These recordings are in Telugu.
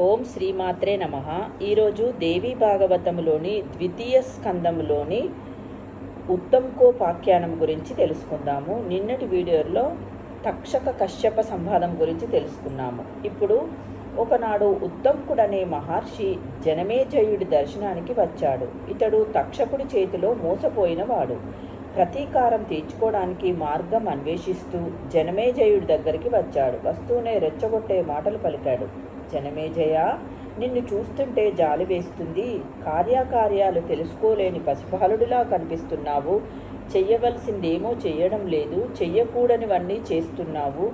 ఓం శ్రీమాత్రే నమ. ఈరోజు దేవీ భాగవతంలోని ద్వితీయ స్కందంలోని ఉత్తంకోపాఖ్యానం గురించి తెలుసుకుందాము. నిన్నటి వీడియోలో తక్షక కశ్యప సంవాదం గురించి తెలుసుకున్నాము. ఇప్పుడు ఒకనాడు ఉత్తంకుడనే మహర్షి జనమేజయుడి దర్శనానికి వచ్చాడు. ఇతడు తక్షకుడి చేతిలో మోసపోయిన వాడు ప్రతీకారం తీర్చుకోవడానికి మార్గం అన్వేషిస్తూ జనమేజయుడి దగ్గరికి వచ్చాడు. వస్తూనే రెచ్చగొట్టే మాటలు పలికాడు. జనమేజయ నిన్ను చూస్తుంటే జాలి వేస్తుంది. కార్యకార్యాలు తెలుసుకోలేని పసిపాలుడిలా కనిపిస్తున్నావు. చెయ్యవలసిందేమో చెయ్యడం లేదు. చెయ్యకూడనివన్నీ చేస్తున్నావు.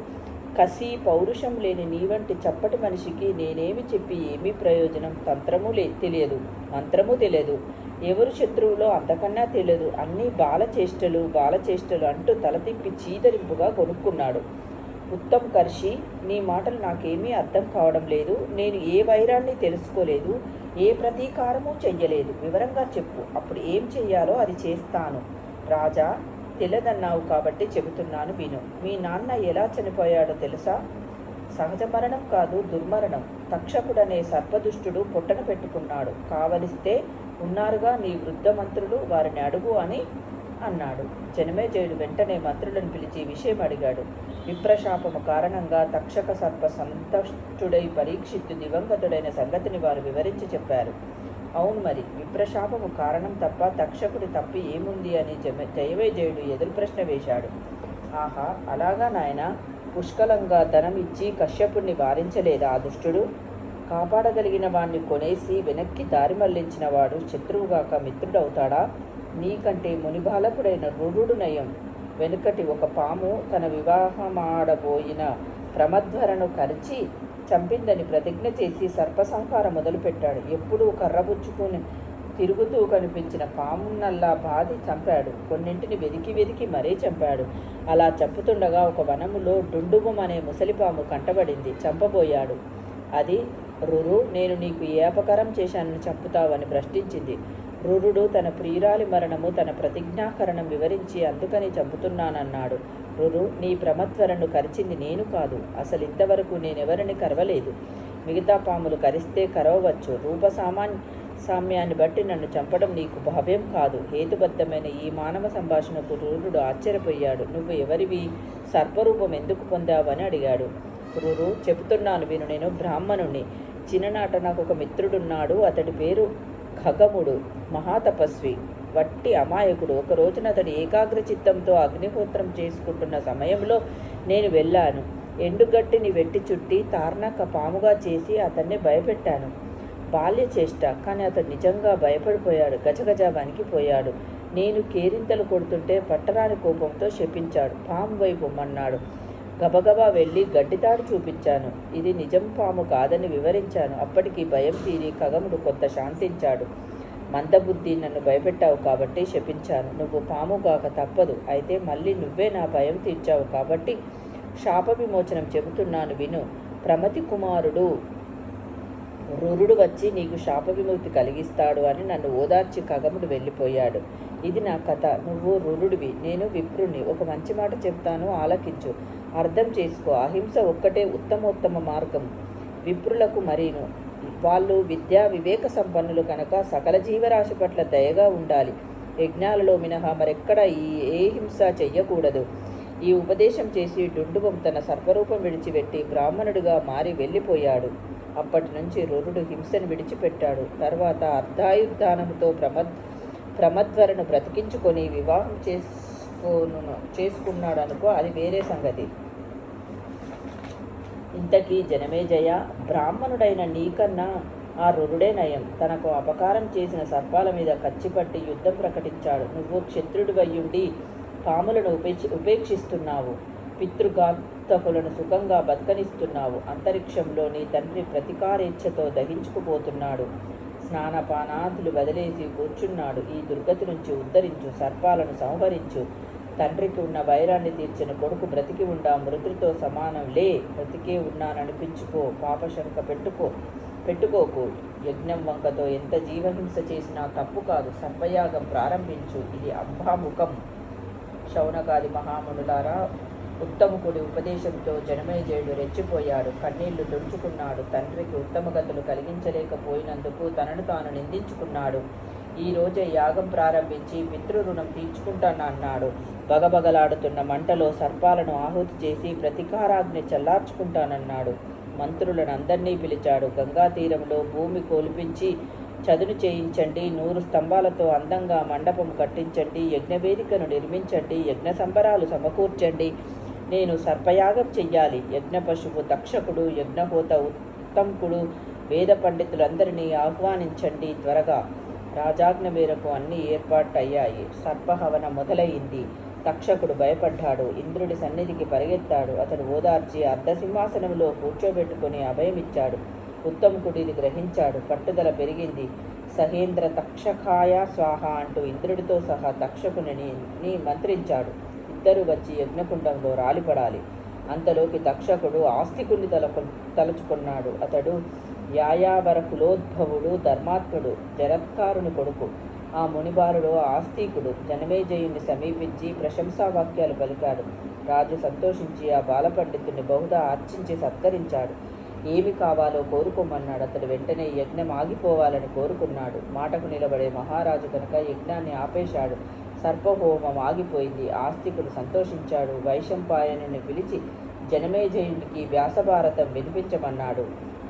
కసి పౌరుషం లేని నీ వంటి చప్పటి మనిషికి నేనేమి చెప్పి ఏమీ ప్రయోజనం? తంత్రము లే తెలియదు. మంత్రము తెలియదు. ఎవరు శత్రువులో అంతకన్నా తెలియదు. అన్నీ బాలచేష్టలు బాలచేష్టలు అంటూ తల తిప్పి చీదరింపుగా కొనుక్కున్నాడు. ఉత్తమ్ కర్షి నీ మాటలు నాకేమీ అర్థం కావడం లేదు నేను ఏ వైరాన్ని తెలుసుకోలేదు ఏ ప్రతీకారము చెయ్యలేదు. వివరంగా చెప్పు. అప్పుడు ఏం చెయ్యాలో అది చేస్తాను. రాజా తెల్లదన్నావు కాబట్టి చెబుతున్నాను విను. మీ నాన్న ఎలా చనిపోయాడో తెలుసా? సహజ మరణం కాదు దుర్మరణం. తక్షకుడనే సర్పదుష్టుడు పొట్టన పెట్టుకున్నాడు. కావలిస్తే ఉన్నారుగా నీ వృద్ధ మంత్రులు వారిని అడుగు అని అన్నాడు. జనమేజయుడు వెంటనే మంత్రులను పిలిచి విషయం అడిగాడు. విప్రశాపము కారణంగా తక్షక సర్ప సంతష్టుడై పరీక్షిత్తు దివంగతుడైన సంగతిని వారు వివరించి చెప్పారు. అవును మరి విప్రశాపము కారణం తప్ప తక్షకుడి తప్పి ఏముంది అని జమ జయవేజయుడు ఎదురు ప్రశ్న వేశాడు. ఆహా అలాగా నాయన పుష్కలంగా ధనం ఇచ్చి కశ్యపుణ్ణి వారించలేదా ఆ దుష్టుడు కాపాడగలిగిన వాణ్ణి కొనేసి వెనక్కి దారి మళ్ళించిన వాడు శత్రువుగాక మిత్రుడవుతాడా? నీకంటే మునిబాలకుడైన రురుడు నయం. వెనుకటి ఒక పాము తన వివాహమాడబోయిన ప్రమధ్వరను కరిచి చంపిందని ప్రతిజ్ఞ చేసి సర్పసంహారం మొదలుపెట్టాడు. ఎప్పుడూ కర్రబుచ్చుకుని తిరుగుతూ కనిపించిన పామున్నల్లా బాధి చంపాడు. కొన్నింటిని వెదికి వెదికి మరీ చంపాడు. అలా చంపుతుండగా ఒక వనములో డుండుబం అనే ముసలిపాము కంటబడింది. చంపబోయాడు. అది రురు నేను నీకు ఏ అపకారం చేశానని చంపుతావని ప్రశ్నించింది. రురుడు తన ప్రియురాలి మరణము తన ప్రతిజ్ఞాకరణం వివరించి అందుకని చంపుతున్నానన్నాడు. రురు నీ ప్రమత్వరను కరిచింది నేను కాదు. అసలు ఇంతవరకు నేనెవరిని కరవలేదు. మిగతా పాములు కరిస్తే కరవవచ్చు. రూప సామాన్ సామ్యాన్ని బట్టి నన్ను చంపడం నీకు భావ్యం కాదు. హేతుబద్ధమైన ఈ మానవ సంభాషణకు రురుడు ఆశ్చర్యపోయాడు. నువ్వు ఎవరివి? సర్పరూపం ఎందుకు పొందావని అడిగాడు. రురు చెబుతున్నాను విను. నేను బ్రాహ్మణుణ్ణి. చిన్ననాట నాకు ఒక మిత్రుడున్నాడు. అతడి పేరు ఖగముడు మహాతపస్వి వట్టి అమాయకుడు. ఒక రోజున అతడు ఏకాగ్ర చిత్తంతో అగ్నిహోత్రం చేసుకుంటున్న సమయంలో నేను వెళ్ళాను. ఎండుగట్టిని వెట్టి చుట్టి తార్నాక పాముగా చేసి అతన్ని భయపెట్టాను. బాల్య చేష్ట కానీ అతడు నిజంగా భయపడిపోయాడు. గజగజ వణికిపోయాడు నేను కేరింతలు కొడుతుంటే పట్టరాని కోపంతో శపించాడు. పాము వైపు మన్నాడు. గబగబా వెళ్ళి గడ్డితాడు చూపించాను. ఇది నిజం పాము కాదని వివరించాను. అప్పటికి భయం తీరి కగముడు కొంత శాంతించాడు. మందబుద్ధి నన్ను భయపెట్టావు కాబట్టి శపించాను. నువ్వు పాము కాక తప్పదు. అయితే మళ్ళీ నువ్వే నా భయం తీర్చావు కాబట్టి శాప విమోచనం చెబుతున్నాను విను. ప్రమతి కుమారుడు రురుడు వచ్చి నీకు శాప విముక్తి కలిగిస్తాడు అని నన్ను ఓదార్చి కగముడు వెళ్ళిపోయాడు. ఇది నా కథ. నువ్వు రురుడివి. నేను విప్రుణ్ణి. ఒక మంచి మాట చెప్తాను. ఆలకించు. అర్థం చేసుకో. అహింస ఒక్కటే ఉత్తమోత్తమ మార్గం. విప్రులకు మరీను. వాళ్ళు విద్యా వివేక సంపన్నులు కనుక సకల జీవరాశి పట్ల దయగా ఉండాలి. యజ్ఞాలలో మినహా మరెక్కడ ఈ ఏ హింస చెయ్యకూడదు. ఈ ఉపదేశం చేసి డుండుబం తన సర్వరూపం విడిచిపెట్టి బ్రాహ్మణుడిగా మారి వెళ్ళిపోయాడు. అప్పటి నుంచి రురుడు హింసను విడిచిపెట్టాడు. తర్వాత అర్ధాయుద్ధానంతో ప్రమ ప్రమద్వరను బ్రతికించుకొని వివాహం చేసుకోను చేసుకున్నాడు అనుకో అది వేరే సంగతి. ఇంతకీ జనమేజయ బ్రాహ్మణుడైన నీకన్నా ఆ రురుడే నయం. తనకు అపకారం చేసిన సర్పాల మీద కచ్చిపట్టి యుద్ధం ప్రకటించాడు. నువ్వు క్షత్రుడివయ్యుండి పాములను ఉపేక్ష ఉపేక్షిస్తున్నావు. పితృగా పితృగాతకులను సుఖంగా బతకనిస్తున్నావు. అంతరిక్షంలో నీ తండ్రి ప్రతికారేచ్ఛతో దహించుకుపోతున్నాడు. స్నానపానాదులు వదిలేసి కూర్చున్నాడు. ఈ దుర్గతి నుంచి ఉద్ధరించు సర్పాలను సంహరించు. తండ్రికి ఉన్న వైరాన్ని తీర్చిన కొడుకు బ్రతికి ఉండా మృతుడితో సమానం లే. బ్రతికే ఉన్నాననిపించుకో పాపశంక పెట్టుకో పెట్టుకోకు. యజ్ఞం వంకతో ఎంత జీవహింస చేసినా తప్పు కాదు. సర్పయాగం ప్రారంభించు. ఇది అంబాముఖం శౌనకాది మహామునులారా ఉత్తముకుడి ఉపదేశంతో జనమేజయుడు రెచ్చిపోయాడు. కన్నీళ్ళు తుడుచుకున్నాడు తండ్రికి ఉత్తమ గతులు కలిగించలేకపోయినందుకు తనను తాను నిందించుకున్నాడు. ఈ రోజే యాగం ప్రారంభించి పితృరుణం తీర్చుకుంటానన్నాడు. బగబగలాడుతున్న మంటలో సర్పాలను ఆహుతి చేసి ప్రతీకారాగ్ని చల్లార్చుకుంటానన్నాడు. మంత్రులను అందరినీ పిలిచాడు. గంగా తీరంలో భూమి కోల్పించి చదును చేయించండి. నూరు స్తంభాలతో అందంగా మండపం కట్టించండి. యజ్ఞవేదికను నిర్మించండి. యజ్ఞ సంబరాలు సమకూర్చండి. నేను సర్పయాగం చెయ్యాలి. యజ్ఞపశువు దక్షకుడు యజ్ఞహోత ఉత్తంకుడు వేద పండితులందరినీ ఆహ్వానించండి త్వరగా. రాజాజ్ఞ మేరకు అన్ని ఏర్పాటయ్యాయి. సర్పహవన మొదలైంది. తక్షకుడు భయపడ్డాడు. ఇంద్రుడి సన్నిధికి పరిగెత్తాడు. అతడు ఓదార్చి అర్ధసింహాసనంలో కూర్చోబెట్టుకుని అభయమిచ్చాడు. ఉత్తముకుడు ఇది గ్రహించాడు. పట్టుదల పెరిగింది. సహేంద్ర తక్షకాయ స్వాహ అంటూ ఇంద్రుడితో సహా తక్షకుని మంత్రించాడు. ఇద్దరు వచ్చి యజ్ఞకుండంలో రాలిపడాలి. అంతలోకి తక్షకుడు ఆస్తికుని తలకు తలుచుకున్నాడు. అతడు యాయావర కులోద్భవుడు ధర్మాత్ముడు జరత్కారుని కొడుకు. ఆ మునిబారుడు ఆస్తికుడు జనమేజయుని సమీపించి ప్రశంసావాక్యాలు పలికాడు. రాజు సంతోషించి ఆ బాలపండితుడిని బహుదా అర్చించి సత్కరించాడు. ఏమి కావాలో కోరుకోమన్నాడు. అతడు వెంటనే యజ్ఞం ఆగిపోవాలని కోరుకున్నాడు. మాటకు నిలబడే మహారాజు కనుక యజ్ఞాన్ని ఆపేశాడు. సర్పహోమం ఆగిపోయింది ఆస్తికుడు సంతోషించాడు. వైశంపాయనుని పిలిచి జనమేజయునికి వ్యాసభారతం వినిపించమన్నాడు.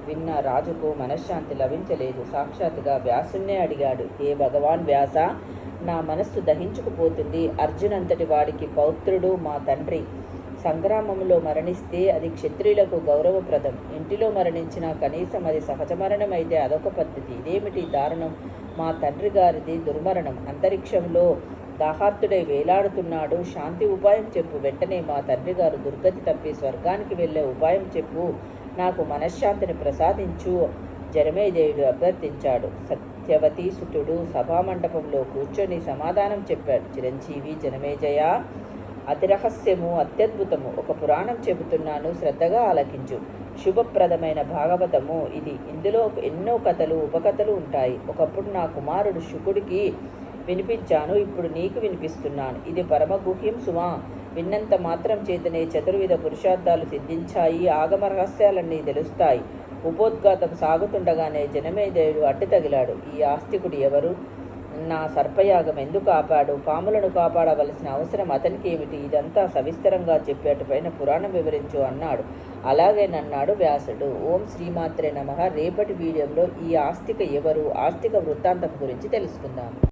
విన్న రాజుకు మనశ్శాంతి లభించలేదు. సాక్షాత్తుగా వ్యాసున్నే అడిగాడు. ఏ భగవాన్ వ్యాస నా మనస్సు దహించుకుపోతుంది. అర్జునంతటి వాడికి పౌత్రుడు మా తండ్రి. సంగ్రామంలో మరణిస్తే అది క్షత్రియులకు గౌరవప్రదం. ఇంటిలో మరణించిన కనీసం అది సహజ మరణం అయితే అదొక పద్ధతి. ఇదేమిటి దారుణం? మా తండ్రి గారిది దుర్మరణం. అంతరిక్షంలో దాహార్తుడై వేలాడుతున్నాడు. శాంతి ఉపాయం చెప్పు. వెంటనే మా తండ్రి గారు దుర్గతి తప్పి స్వర్గానికి వెళ్ళే ఉపాయం చెప్పు. నాకు మనశ్శాంతిని ప్రసాదించు. జనమేజయుడు అభ్యర్థించాడు. సత్యవతి సుతుడు సభామండపంలో కూర్చొని సమాధానం చెప్పాడు. చిరంజీవి జనమేజయ అతి రహస్యము అత్యద్భుతము. ఒక పురాణం చెబుతున్నాను. శ్రద్ధగా ఆలకించు. శుభప్రదమైన భాగవతము ఇది. ఇందులో ఎన్నో కథలు ఉపకథలు ఉంటాయి. ఒకప్పుడు నా కుమారుడు శుకుడికి వినిపించాను ఇప్పుడు నీకు వినిపిస్తున్నాను. ఇది పరమ గుహ్యం సుమా. విన్నంత మాత్రం చేతనే చతుర్విధ పురుషార్థాలు సిద్ధించాయి. ఆగమ రహస్యాలన్నీ తెలుస్తాయి. ఉపోద్ఘాతం సాగుతుండగానే జనమేజయుడు అడ్డు తగిలాడు. ఈ ఆస్తికుడు ఎవరు? నా సర్పయాగం ఎందుకు ఆపాడు? పాములను కాపాడవలసిన అవసరం అతనికి ఏమిటి? ఇదంతా సవిస్తరంగా చెప్పేటపైన పురాణం వివరించు అన్నాడు. అలాగేనన్నాడు వ్యాసుడు. ఓం శ్రీమాత్రే నమ. రేపటి వీడియోలో ఈ ఆస్తిక ఎవరు? ఆస్తిక వృత్తాంతం గురించి తెలుసుకుందాం.